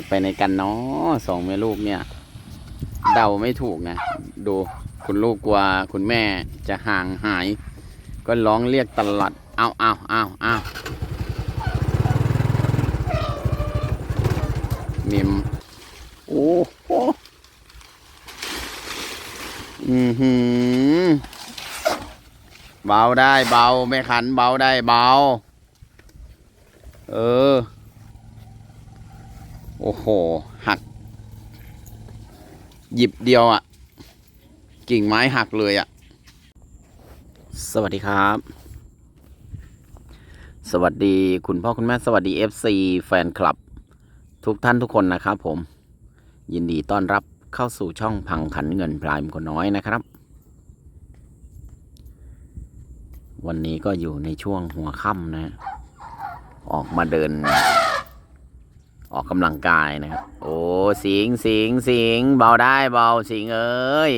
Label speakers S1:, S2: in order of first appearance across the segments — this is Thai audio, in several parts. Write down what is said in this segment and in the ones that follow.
S1: จะไปในกันเนาะสองแม่ลูกเนี่ย เดาไม่ถูกนะ ดูคุณลูกกลัวคุณแม่จะห่างหาย ก็ร้องเรียกตลอดเอาเอาเอาเอามิมโอ้โหอือหือเบาได้เบา ไม่ขันเบาได้เบา เออ โอ้โห หัก หยิบเดียวอะ่ะ กิ่งไม้หักเลยอะ่ะ สวัสดีครับ สวัสดีคุณพ่อคุณแม่สวัสดี FC แฟนคลับ ทุกท่านทุกคนนะครับผม ยินดีต้อนรับเข้าสู่ช่องพังขันเงินพลายมคนน้อยนะครับ วันนี้ก็อยู่ในช่วงหัวค่ำนะ ออกมาเดิน ออกกำลังกายนะครับ โอ้สิงสิงสิงเบาได้เบาสิงเอ้ย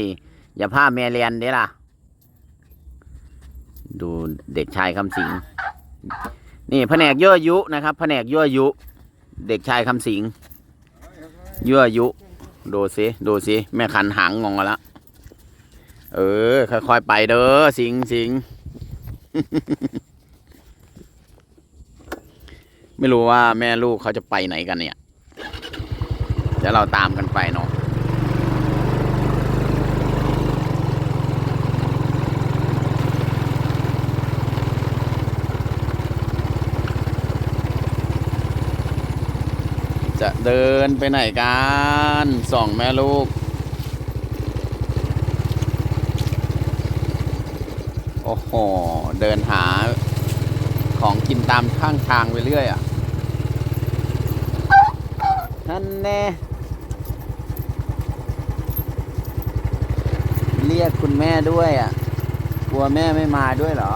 S1: อย่าพาแม่เรียนเด้ล่ะ ดูเด็กชายคำสิง นี่แผนกยั่วยุนะครับ แผนกยั่วยุ เด็กชายคำสิงยั่วยุ ดูสิดูสิแม่คันหางงงแล้วเออ ค่อยๆไปเด้อสิงสิง ไม่รู้ว่าแม่ลูกเขาจะไปไหนกันเนี่ย เดี๋ยวเราตามกันไปเนาะจะเดินไปไหนกันสองแม่ลูก โอ้โห เดินหาของกินตามข้างทางไปเรื่อยอะ นั่นแน่เรียกคุณแม่ด้วยอะ กลัวแม่ไม่มาด้วยเหรอ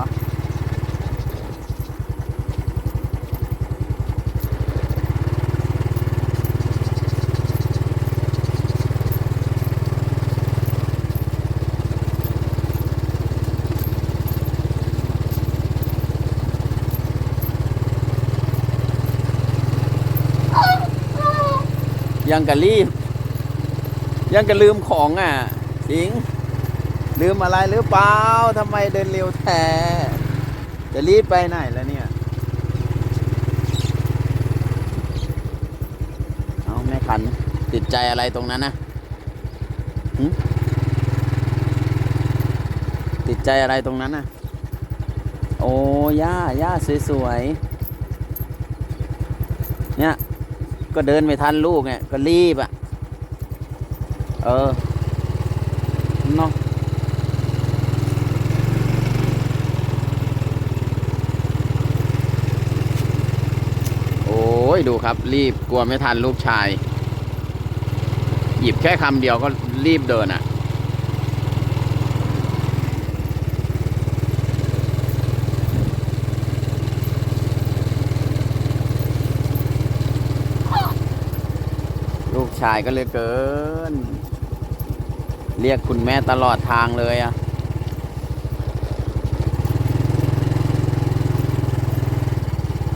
S1: ยังกะรีบ ยังกะลืมของอะ สิง ลืมอะไรหรือเปล่าทำไมเดินเร็วแท้จะรีบไปไหนแล้วเนี่ย เอาแม่ขัน ติดใจอะไรตรงนั้นนะติดใจอะไรตรงนั้นนะโอ้ย่าย่าสวยๆ เนี่ย ก็เดินไม่ทันลูกไงก็รีบอะ เออเนาะโอ้ยดูครับ รีบกลัวไม่ทันลูกชาย หยิบแค่คำเดียวก็รีบเดินอะก ชายก็เลยเกิน เรียกคุณแม่ตลอดทางเลยอะ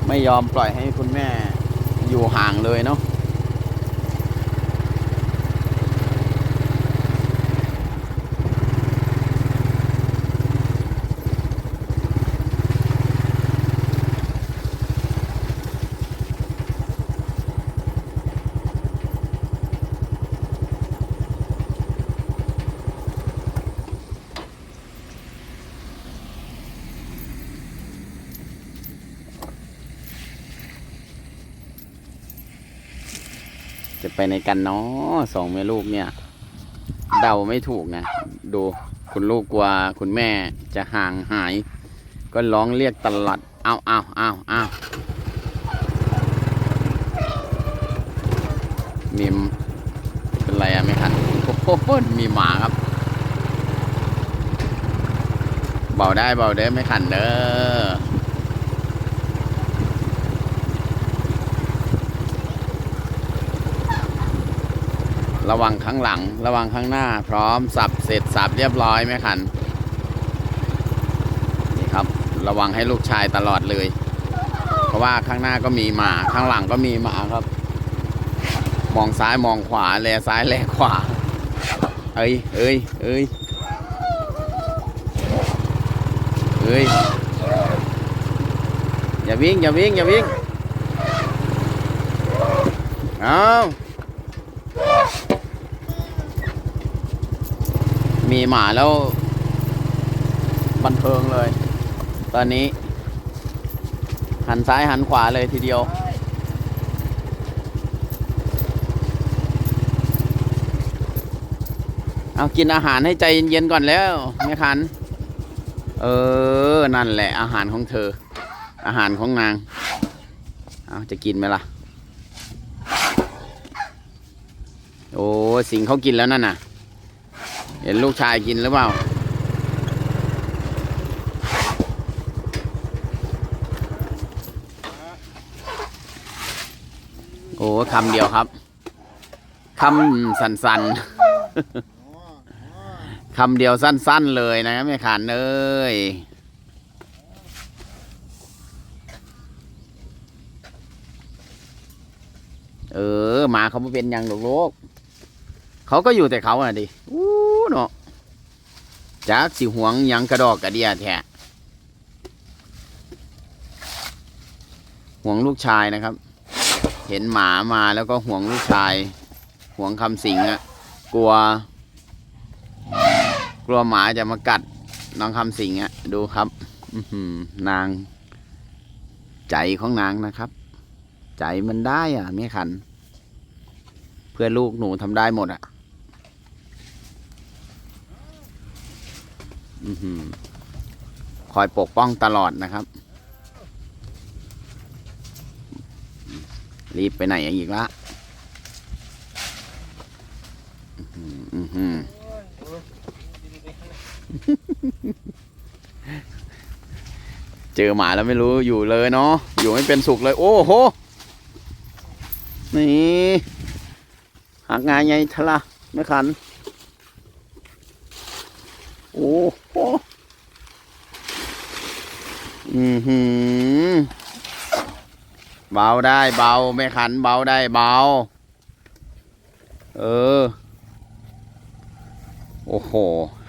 S1: ไม่ยอมปล่อยให้คุณแม่อยู่ห่างเลยเนาะ จะไปในกันเนาะสองแม่ลูกเนี่ย เดาไม่ถูกนะ ดูคุณลูกกลัวคุณแม่จะห่างหาย ก็ร้องเรียกตลอดเอาเอาเอาเอามิมเป็นไรอะไม่ทันโอ้โหมีหมาครับ เบาได้เบาได้ไม่ขันเด้อ ระวังข้างหลัง ระวังข้างหน้า พร้อมสับเสร็จสับเรียบร้อยไหมคันนี่ครับ ระวังให้ลูกชายตลอดเลย เพราะว่าข้างหน้าก็มีหมา ข้างหลังก็มีหมาครับ มองซ้ายมองขวาแลซ้ายแลขวา เอ้ยเอ้ยเอ้ยเอ้ยอย่าวิ่งอย่าวิ่งอย่าวิ่งเอา มีหมาแล้ว บันเทิงเลย ตอนนี้ หันซ้ายหันขวาเลยทีเดียว เอากินอาหารให้ใจเย็นๆก่อนแล้วแม่คัน เออ นั่นแหละอาหารของเธอ อาหารของนาง เอาจะกินไหมล่ะ โอ้ สิงเขากินแล้วนั่นน่ะ เห็นลูกชายกินหรือเปล่า โอ้คำเดียวครับ คำสั้นๆ คำเดียวสั้นๆเลยนะแม่ขานเอ้ยเออหมาเขาไม่เป็นยังหรอกลูกเขาก็อยู่แต่เขาอะดิอู้ จากสิหวงยังกระดอกกระเดียแท้หวงลูกชายนะครับ เห็นหมามาแล้วก็ห่วงลูกชายห่วงคำสิงอะกลัว กลัวหมาจะมากัดน้องคำสิงอะดูครับอืนาง ใจของนางนะครับ ใจมันได้อะเมียขัน เพื่อลูกหนูทำได้หมดอะ อื้อหือ คอยปกป้องตลอดนะครับ รีบไปไหนอีกละเจอหมาแล้วไม่รู้อยู่เลยเนาะอยู่ไม่เป็นสุขเลย โอ้โห นี่หักงานไงทะละไม่ขัน โอ้โห อือหือเบาได้เบาไม่ขันเบาได้เบา เออ โอ้โห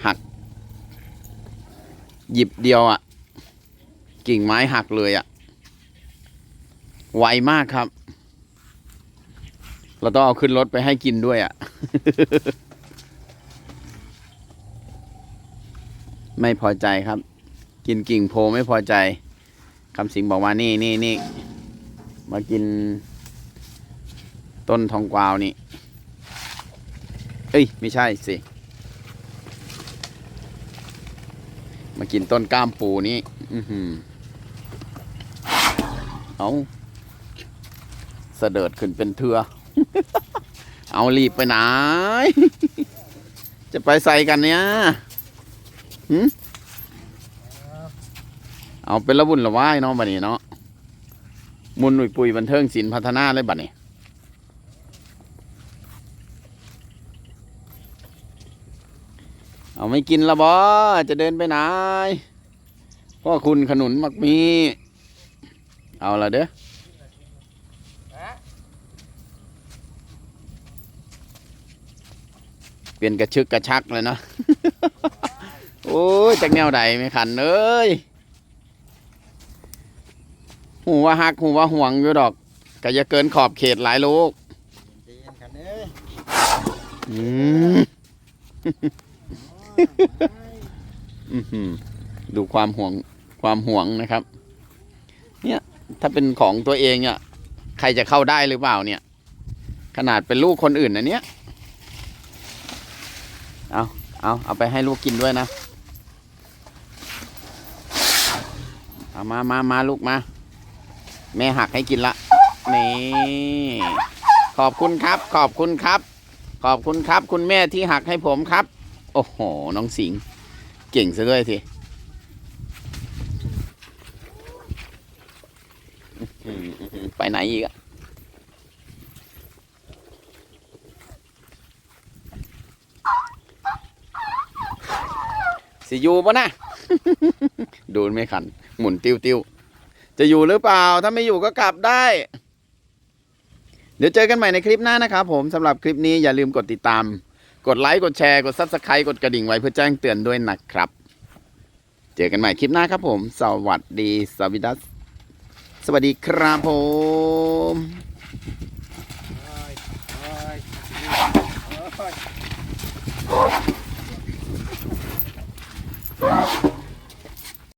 S1: หัก หยิบเดียวอะ่ะ กิ่งไม้หักเลยอะ่ะ ไวมากครับ เราต้องเอาขึ้นรถไปให้กินด้วยอะ่ะ ไม่พอใจครับ กินกิ่งโพไม่พอใจคำสิงบอกว่านี่นี่นี่มากิน ต้นทองกวาวนี่ เอ้ย ไม่ใช่สิ มากินต้นก้ามปูนี้อือหือเอาเสดิดขึ้นเป็นเถือ เอารีบไปไหน จะไปใส่กันเนี่ยหึ เอาเป็นละบุญละว่ายเนาะบัดนี้เนาะมุนหนุ่ยปุยบันเทิงศิลป์พัฒนาเลยบัดนี้เอาไม่กินละบอจะเดินไปไหนพ่อคุณขนุนมักมี เอาละเด้อเปลี่ยนกระชึกกระชักเลยเนาะ โอ้ยจากแนวใดไม่ขันเอ้ย หูว่าฮักหูว่าห่วงอยู่ดอกก็จะเกินขอบเขตหลายลูก
S2: ใจเย็นกันเอ้ย
S1: อืมอื้อหือดูความห่วงความห่วงนะครับ เนี่ย ถ้าเป็นของตัวเองเนี่ยใครจะเข้าได้หรือเปล่าเนี่ย ขนาดเป็นลูกคนอื่นนะเนี่ยเอาเอาเอาไปให้ลูกกินด้วยนะ เอามามามาลูกมา แม่หักให้กินละนี่ขอบคุณครับ ขอบคุณครับ ขอบคุณครับ คุณแม่ที่หักให้ผมครับ โอ้โห น้องสิง เก่งซะด้วยทีไปไหนอีกอะสิยู่ปะนะ ดูไม่ขัน หมุนติ้วติ้ว จะอยู่หรือเปล่า ถ้าไม่อยู่ก็กลับได้ เดี๋ยวเจอกันใหม่ในคลิปหน้านะครับผมสำหรับคลิปนี้อย่าลืมกดติดตาม กดไลค์กดแชร์กดซับสไครต์กดกระดิ่งไว้เพื่อแจ้งเตือนด้วยนะครับ เจอกันใหม่คลิปหน้าครับผม สวัสดีสวัสดีสวัสดีครับผม
S2: โอ